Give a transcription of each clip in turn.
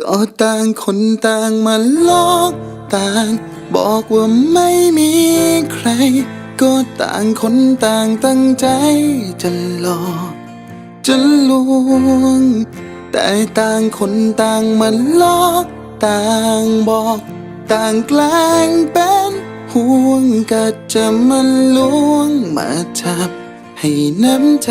ก็ต่างคนต่างมาลอกต่าง บอกว่าไม่มีใคร ก็ต่างคนต่างตั้งใจจะหลอกจะลวง แต่ต่างคนต่างมาลอกต่างบอก ต่างแกล้งเป็นห่วงก็จะมาลวงมาจับให้น้ำใจ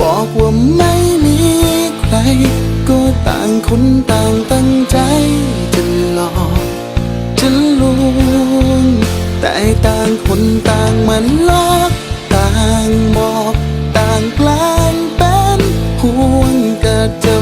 บอกว่าไม่มีใคร ก็ต่างคนต่างตั้งใจจะหลอกจะลวงแต่ต่างคนต่างมันลอกต่างบอกต่างแกลางเป็นห่วงก็จะ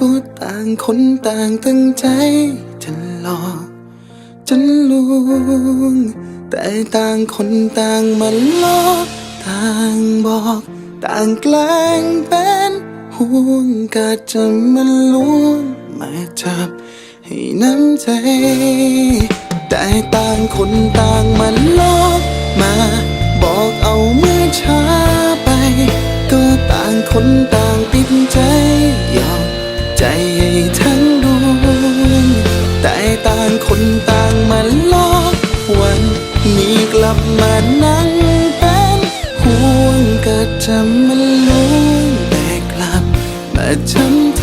ก็ต่างคนต่างตั้งใจจะหลอกจะลวง แต่ต่างคนต่างมาลอกต่างบอก ต่างแกล้งเป็นห่วงก็จะมาลวงมาจับให้น้ำใจ แต่ต่างคนต่างมาลอก ทั้งดวงแต่ต่างคนต่างมาลอกวันนี้กลับมานั่งเป็นห่วงก็จะมาลุ้นแต่กลับมาทำใจ